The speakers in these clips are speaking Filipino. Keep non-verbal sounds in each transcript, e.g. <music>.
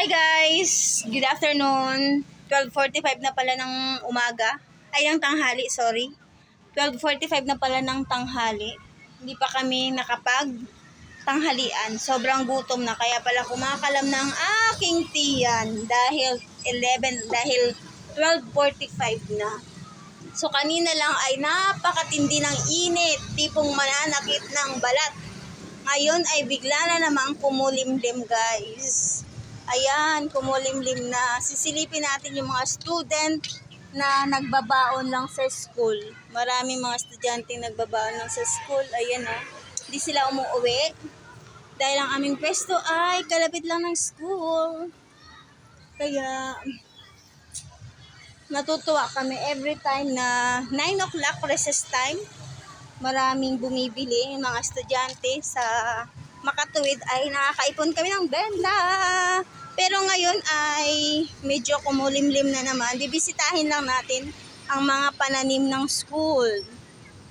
Hi guys! Good afternoon. 12.45 na pala ng umaga. Ay, ng tanghali, sorry. 12.45 na pala ng tanghali. Hindi pa kami nakapag tanghalian. Sobrang gutom na. Kaya pala kumakalam ng aking tiyan. Dahil 11, dahil 12.45 na. So kanina lang ay napakatindi ng init. Tipong mananakit ng balat. Ngayon ay bigla na namang kumulimlim guys. Ayan, kumulimlim na. Sisilipin natin yung mga student na nagbabaon lang sa school. Maraming mga estudyante nagbabaon lang sa school. Ayan o. Hindi sila umuwi. Dahil ang aming pwesto ay kalapit lang ng school. Kaya natutuwa kami every time na 9 o'clock recess time. Maraming bumibili mga estudyante sa makatuwid ay nakakaipon kami ng benda. Pero ngayon ay medyo kumulimlim na naman. Bibisitahin lang natin ang mga pananim ng school.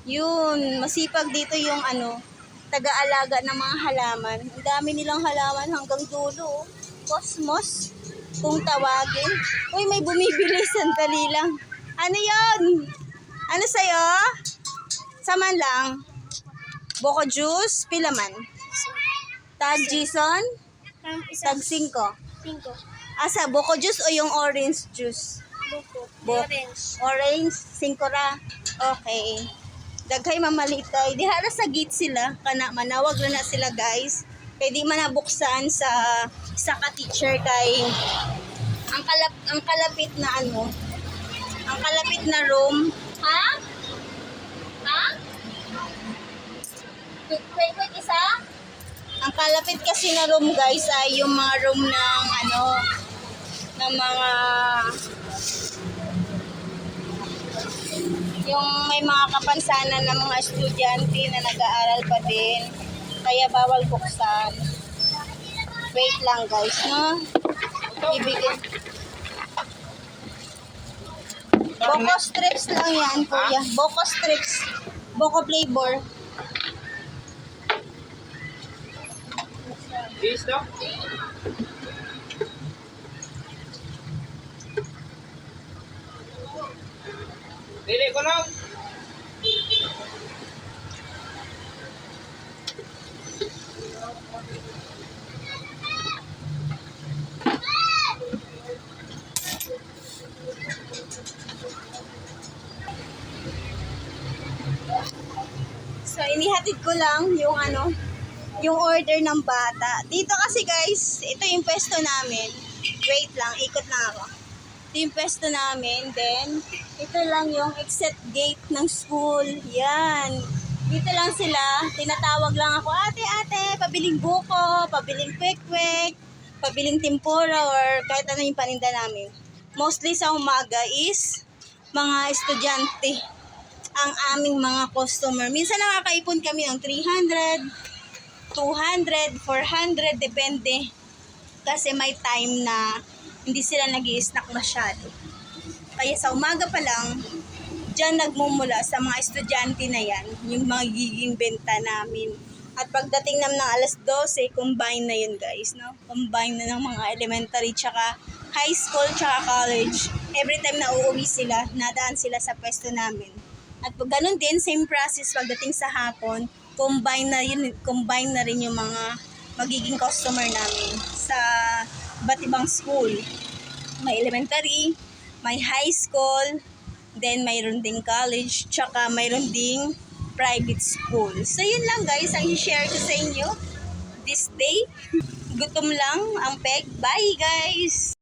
Yun, masipag dito yung ano, taga-alaga ng mga halaman. Ang dami nilang halaman hanggang dulo. Cosmos, kung tawagin. Uy, may bumibili, <laughs> sandali lang. Ano yon? Ano sa'yo? Saman lang. Boko juice, pilaman. Tag Jason, tag 5. cinco. Asa, boko juice o yung orange juice? Buko. Bo- Orange. Orange, 5 ra. Okay. Daghay mamaliit tayo. Di halos sa gate sila. Kana, manawag na na sila guys. Kaya di man nabuksan sa sa ka-teacher kay ang kalap ang kalapit na ano ang kalapit na room ha ha quick isa ang kalapit kasi na room guys ay yung mga room ng ano ng mga yung may mga kapansanan ng mga estudyante na nag-aaral pa din. Kaya bawal buksan. Wait lang guys, no? Ibigin. Boko strips lang yan, kuya. Boko strips. Boko flavor. Cheese daw? Ko lang. So, inihatid ko lang yung ano, yung order ng bata. Dito kasi guys, ito yung pwesto namin. Wait lang, ikot lang ako. Ito yung pwesto namin. Then, ito lang yung exit gate ng school. Yan. Dito lang sila. Tinatawag lang ako, ate, ate, pabiling buko, pabiling quick-quick, pabiling tempura, or kahit ano yung paninda namin. Mostly sa umaga is mga estudyante ang aming mga customer. Minsan nakakaipon kami ng 300, 200, 400, depende. Kasi may time na hindi sila nag snack masyado. Kaya sa umaga pa lang, dyan nagmumula sa mga estudyante na yan, yung magiging benta namin. At pagdating naman ng alas 12, combine na yun guys, no? Combine na ng mga elementary tsaka high school tsaka college. Every time na uuwi sila, nadaan sila sa pwesto namin. At ganun din, same process pagdating sa hapon, combine na yun, combine na rin yung mga magiging customer namin sa iba't ibang school. May elementary, may high school, then mayroon ding college, tsaka mayroon ding private school. So yun lang guys, ang i-share ko sa inyo this day. Gutom lang ang peg. Bye guys!